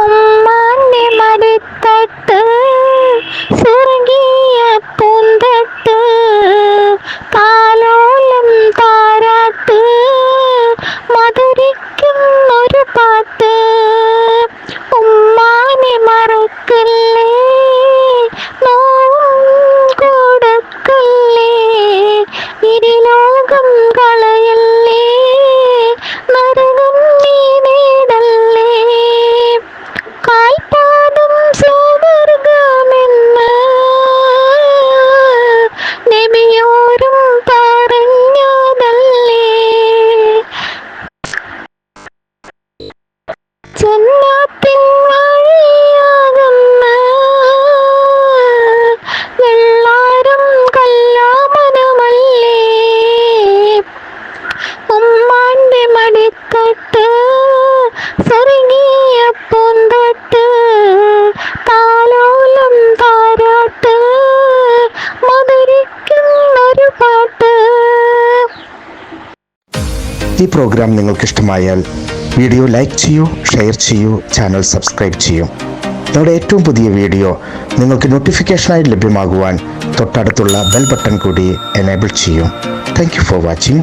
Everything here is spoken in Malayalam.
അമ്മാന്റെ മടിത്തട്ട് സ്വർഗീയ പൂന്തട്ട് തൊട്ട് സെറുങ്ങിയ പൂന്തോട്ട് താലോലം താരാട്ട് മധുരിക്കുന്നൊരു പാട്ട്. ഈ പ്രോഗ്രാം നിങ്ങൾക്ക് ഇഷ്ടമായാൽ വീഡിയോ ലൈക്ക് ചെയ്യൂ ഷെയർ ചെയ്യൂ ചാനൽ സബ്സ്ക്രൈബ് ചെയ്യൂ. നമ്മുടെ ഏറ്റവും പുതിയ വീഡിയോ നിങ്ങൾക്ക് നോട്ടിഫിക്കേഷനായി ലഭ്യമാകുവാൻ തൊട്ടടുത്തുള്ള ബെൽ ബട്ടൺ കൂടി എനേബിൾ ചെയ്യൂ. Thank for watching